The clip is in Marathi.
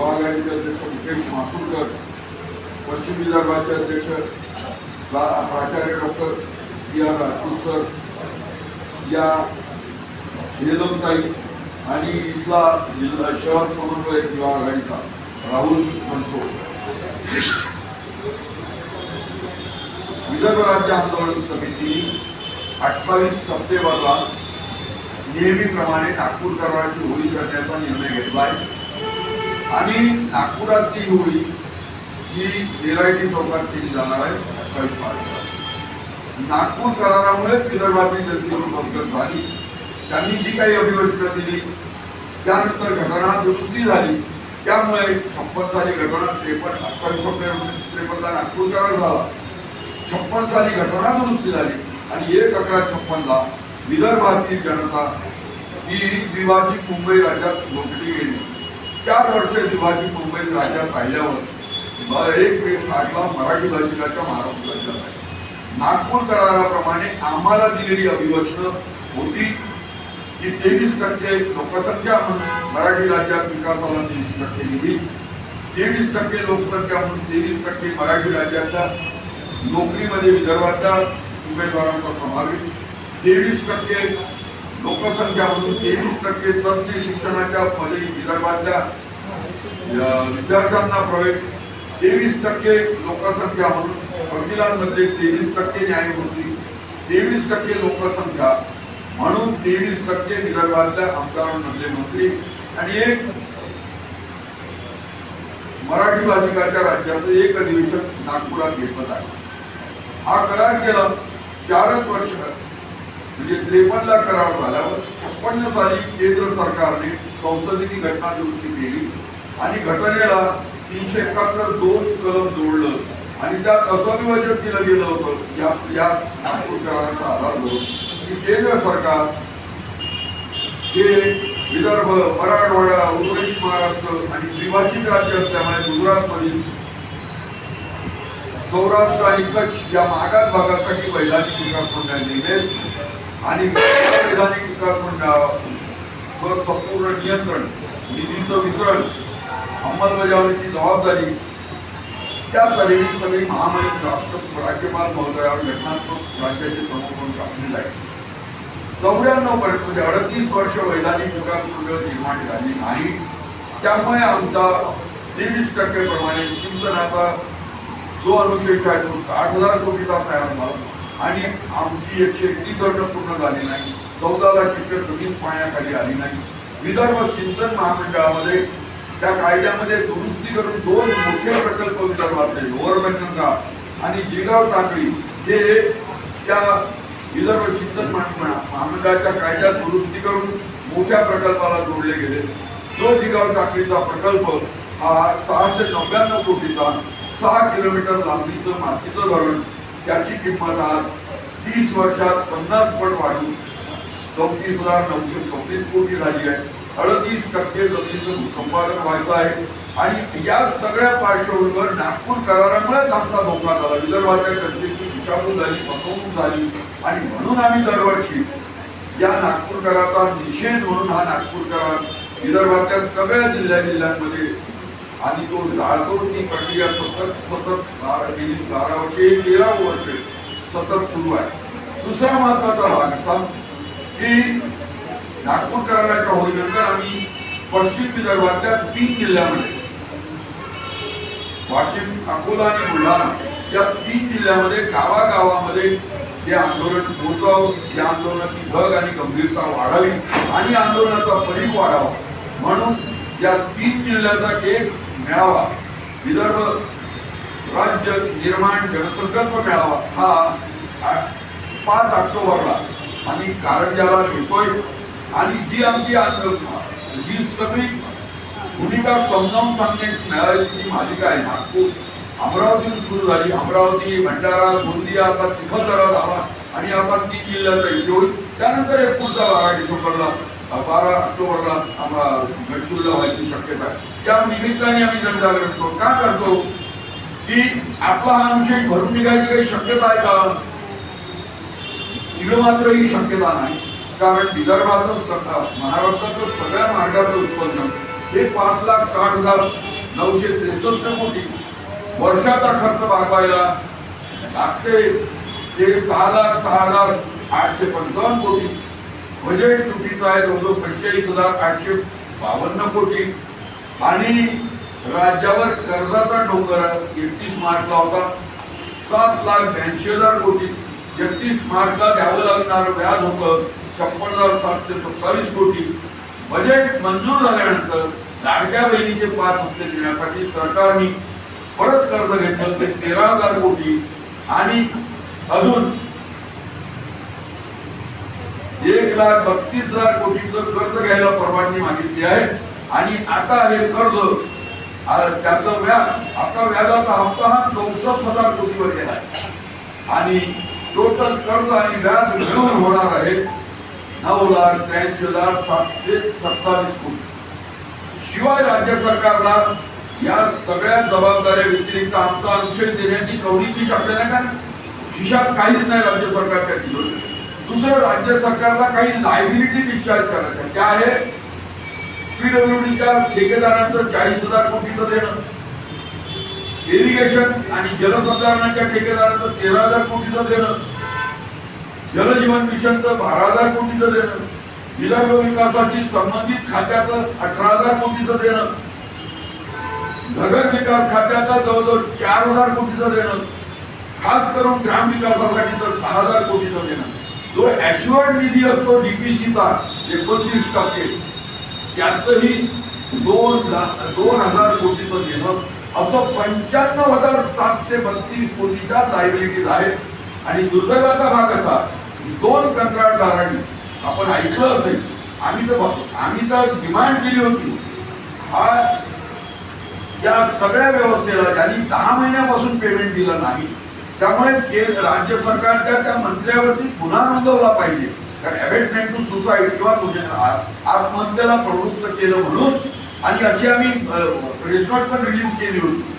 युवा आघाडीचे अध्यक्ष मुकेश मासुरकर पश्चिम विदर्भाचे अध्यक्ष प्राचार्य doctor B R Rajput sir या श्रीलंकाई आणि इथला जिल्हा शहर समन्वय युवा आघाडीचा राहुल म्हणतो विदर्भ राज्य आंदोलन समितीने अठ्ठावीस सप्टेंबरला नेहमीप्रमाणे नागपूर कराराची होळी करण्याचा निर्णय घेतला आहे आणि नागपुरातली होळी ही एलआयटी चौकात केली जाणार आहे अठ्ठावीस मार्चला नागपूर करारामुळे विदर्भातील जनतेची बंधन झाली. त्यांनी जी काही अभिवचनं दिली त्यानंतर घटना दुरुस्ती झाली. त्यामुळे छप्पन साली घटना त्रेपन्न अठ्ठावीस सप्टेंबर त्रेपन्नला नागपूर करार झाला. छप्पन साली घटना दुरुस्ती झाली आणि एक अकरा छप्पनला विदर्भातील जनता ही द्विभाषिक मुंबई राज्यात लोटली गेली. चार वर्ष द्विभाषिक मुंबई राज्यात राहिल्यावर एक मे साठला मराठी भाषिकाच्या महाराष्ट्र राज्यात आहे नागपूर कराराप्रमाणे आम्हाला दिलेली अभिवचनं होती की तेवीस टक्के लोकसंख्या म्हणून मराठी राज्यात विकासाला तेवीस टक्के दिली तेवीस टक्के लोकसंख्या म्हणून तेवीस टक्के मराठी राज्याच्या नोकरीमध्ये विदर्भाच्या उमेदवारांचा समावेश तेवीस टक्के लोकसंख्या असून तेवीस टक्के तज्ञ शिक्षणाच्या मध्ये विदर्भातल्या विद्यार्थ्यांना प्रवेश तेवीस टक्के लोकसंख्या म्हणून वकिलांमध्ये तेवीस टक्के न्यायमूर्ती तेवीस टक्के लोकसंख्या म्हणून तेवीस टक्के विदर्भातल्या आमदारांमधले मंत्री आणि एक मराठी भाषिकाच्या राज्याचं एक अधिवेशन नागपुरात घेतलं आहे हा करार केला चारच वर्ष म्हणजे त्रेपन्नला करार झाल्यावर छप्पन्न साली केंद्र सरकारने संसदेची घटना दुरुस्ती केली. आणि घटनेला तीनशे एकाहत्तर दोन कलम जोडलं. आणि त्यात असं विभाजन केलं गेलं होतं. या या नागपूर कराराचा आधार घेऊन की केंद्र सरकार हे विदर्भ मराठवाडा उर्वरित महाराष्ट्र आणि द्विभाषिक राज्य असल्यामुळे गुजरातमधील सौराष्ट्र आणि कच्छ या मागास भागासाठी वैधानिक विकास मंडळ नेमेल आणि वैधानिक विकास मंडळावर संपूर्ण नियंत्रण निधीचं वितरण अंमलबजावणीची जबाबदारी. त्या तऱ्हेने सगळी महामहिम राष्ट्र राज्यपाल महोदयावर घटनात्मक राज्याचे प्रमुख म्हणून टाकलेलं आहे. चौऱ्याण्णव पर्यंत म्हणजे अडतीस वर्ष वैधानिक विकास मंडळ निर्माण झाली नाही. त्यामुळे आमचा तेवीस टक्के प्रमाणे शिवसेनाचा जो अनुशेष आहे तो साठ हजार कोटीचा तयार झाला. आणि आमची एकशे एकतीस धरणं पूर्ण झाली नाही. चौदा लाख हेक्टर जमीन पाण्याखाली आली नाही. विदर्भ सिंचन महामंडळामध्ये त्या कायद्यामध्ये दुरुस्ती करून दोन मोठे प्रकल्प विदर्भातले लोअर आणि जिगाव टाकळी हे त्या विदर्भ सिंचन महामंडळाच्या कायद्यात दुरुस्ती करून मोठ्या प्रकल्पाला जोडले गेले. जो जिगाव टाकळीचा प्रकल्प हा सहाशे नव्याण्णव कोटीचा सहा किलोमीटर लांबीचं मातीचं धरण त्याची किंमत आज तीस वर्षात पन्नास पट वाढून चौतीस हजार नऊशे सव्वीस कोटी झाली आहे. अडतीस टक्के जमिनीचं संपादन व्हायचं आहे. आणि या सगळ्या पार्श्वभूमीवर नागपूर करारामुळेच आमचा धोका झाला. विदर्भाच्या जनतेची दिशाभूल झाली फसवणूक झाली. आणि म्हणून आम्ही दरवर्षी या नागपूर कराराचा निषेध म्हणून हा नागपूर करार विदर्भातल्या सगळ्या जिल्ह्या जिल्ह्यांमध्ये आणि तो जाळतो ती प्रक्रिया सतत सतत गेली बारा वर्षे तेरा वर्ष सतत सुरू आहे. दुसरा महत्त्वाचा भाग असा की नागपूर कराराच्या होळीनंतर आम्ही पश्चिम विदर्भातल्या तीन जिल्ह्यामध्ये वाशिम अकोला आणि बुलढाणा या तीन जिल्ह्यामध्ये गावागावामध्ये हे आंदोलन पोहोचावं या आंदोलनाची धग आणि गंभीरता वाढावी आणि आंदोलनाचा परीघ वाढावा. म्हणून या तीन जिल्ह्याचा एक मेळावा. विदर्भ राज्य निर्माण जनसंकल्प मेळावा हा पाच ऑक्टोबरला. आम्ही कारंजाला घेतोय आणि जी आमची आंदोलन ही सगळी भूमिका समजावून सांगण्याची मेळाव्याची जी मालिका आहे नागपूर. अमरावतीतून सुरू झाली. अमरावती भंडारा गोंदिया आता चिखलदरा झाला. आणि आता तीन जिल्ह्याचा इथे होईल त्यानंतर एक पुढचा बारा डिसेंबरला बारा ऑक्टोबरला आम्हाला गडचिरोलीला व्हायची शक्यता आहे. त्या निमित्ताने आम्ही जनजागरण करतो. का करतो? की आपला हा अनुशेष भरून निघायची काही शक्यता आहे का? तिकडे मात्र ही शक्यता नाही. कारण विदर्भाचं सगळं महाराष्ट्राचं सगळ्या मार्गाचं उत्पन्न हे पाच लाख साठ हजार नऊशे त्रेसष्ट कोटी वर्षाचा खर्च भागवायला लागते. ते सहा लाख सहा हजार आठशे पंचावन्न कोटी बजेट तुटीचं आहे जवळजवळ पंचेचाळीस हजार आठशे बावन्न कोटी. आणि राज्यावर कर्जाचा डोंगर एकतीस मार्चला होता. सात लाख ब्याऐंशी हजार कोटी. एकतीस मार्चला द्यावं लागणार व्याज होतं. छप्पन हजार सातशे सत्तावीस कोटी. बजेट मंजूर झाल्यानंतर लाडक्या बहिणीचे पाच हप्ते देण्यासाठी सरकारने परत कर्ज घेतलं ते तेरा हजार कोटी. आणि अजून एक लाख बत्तीस हजार कोटीचं कर्ज घ्यायला परवानगी मागितली आहे. आणि आता हे कर्ज त्याचं व्याज आता व्याजाचा हप्ता हा चौसष्ट हजार कोटीवर गेला आहे. आणि टोटल कर्ज आणि व्याज मिळून होणार आहे नऊ लाख त्र्याऐंशी हजार सातशे सत्तावीस कोटी. शिवाय राज्य सरकारला या सगळ्या जबाबदाऱ्या व्यतिरिक्त आमचा अनुशय देण्याची कवडीची नाही का? खिशात काहीच नाही राज्य सरकारच्या दुसरं राज्य सरकारला काही लायबिलिटी डिस्चार्ज करायचं त्या आहे? पीडब्ल्यूडीच्या ठेकेदारांचं चाळीस हजार कोटीचं देणं. इरिगेशन आणि जलसंधारणाच्या ठेकेदारांचं तेरा हजार कोटीचं देणं. जलजीवन मिशनचं बारा हजार कोटीचं देणं. विदर्भ विकासाशी संबंधित खात्याचं अठरा हजार कोटीचं देणं. नगर विकास खात्याचा जवळजवळ चार हजार कोटीचं देणं. खास करून ग्राम विकासासाठी तर सहा हजार कोटीचं देणं. जो ॲश्युअर्ड निधी असतो डीपीसीचा एकोणतीस टक्के. त्याचंही दोन लाख दोन हजार कोटीचं देणं असं पंच्याण्णव हजार सातशे बत्तीस कोटीच्या लायबिलिटीज आहेत. आणि दुर्दैवाचा भाग असा दोन कंत्राटदारांनी आपण ऐकलं असेल आम्ही तर आम्ही तर डिमांड केली होती. हा या सगळ्या व्यवस्थेला ज्यांनी दहा महिन्यापासून पेमेंट दिलं नाही त्यामुळे राज्य सरकारच्या त्या मंत्र्यावरती गुन्हा नोंदवला पाहिजे. कारण अबेटमेंट टू सुसाईड किंवा आत्महत्येला प्रवृत्त केलं म्हणून आणि अशी आम्ही प्रेस नोट पण रिलीज केली होती.